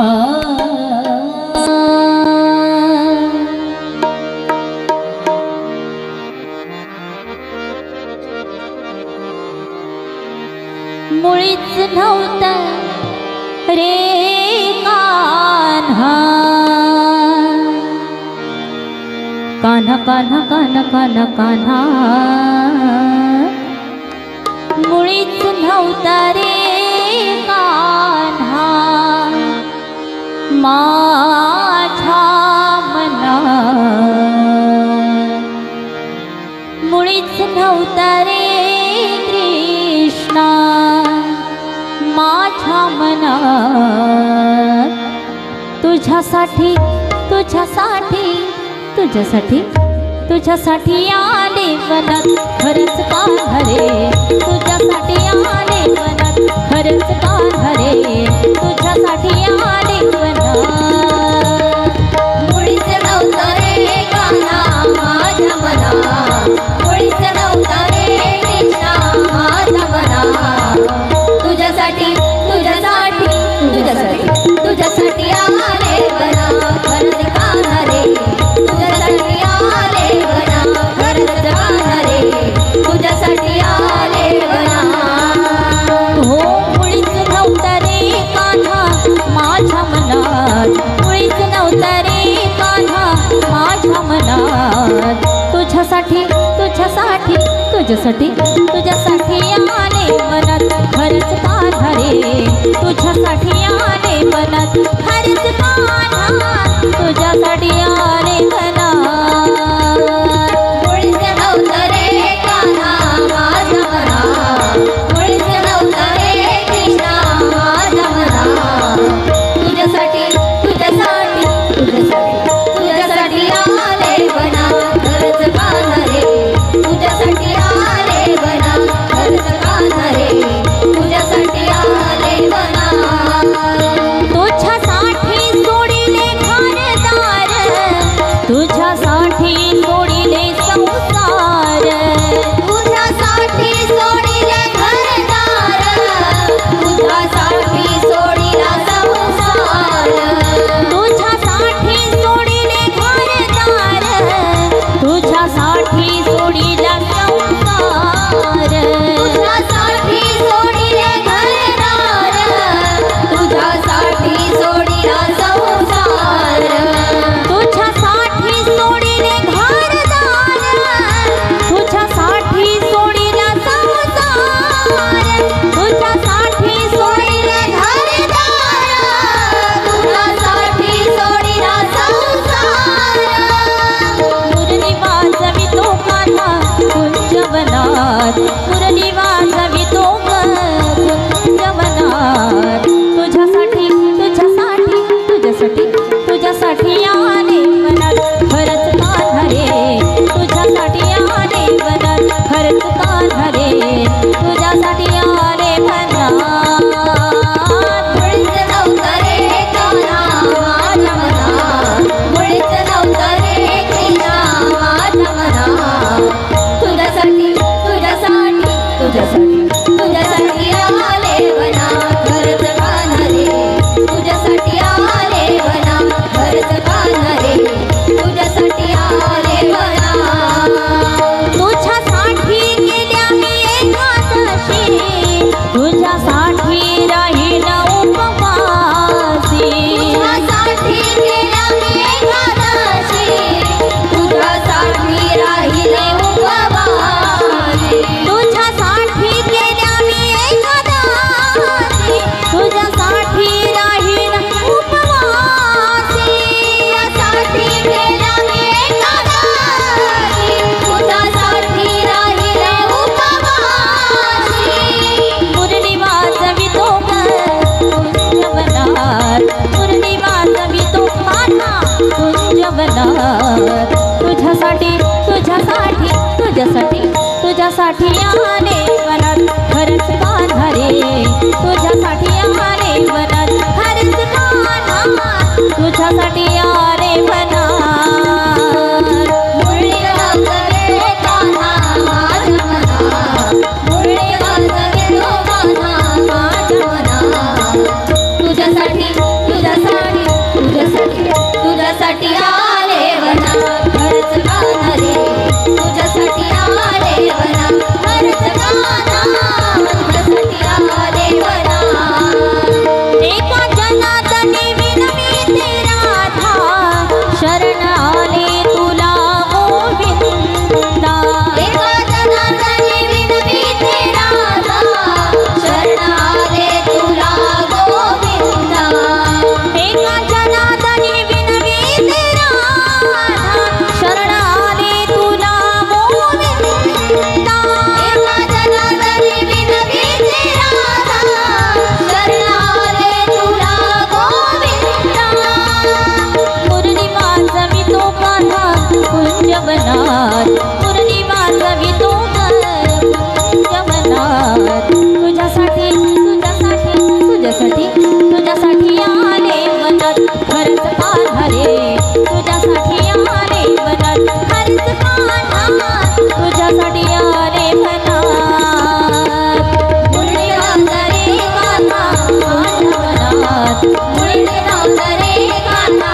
मुळीच नव्हता रे कान्हा कान्हा कान्हा कान्हा कान्हा. मुळीच नव्हता तुझा साथी, तुझा साथी, तुझा साथी आले. माझ्यासाठी ya salí. முழுது நோந்தரே காந்தா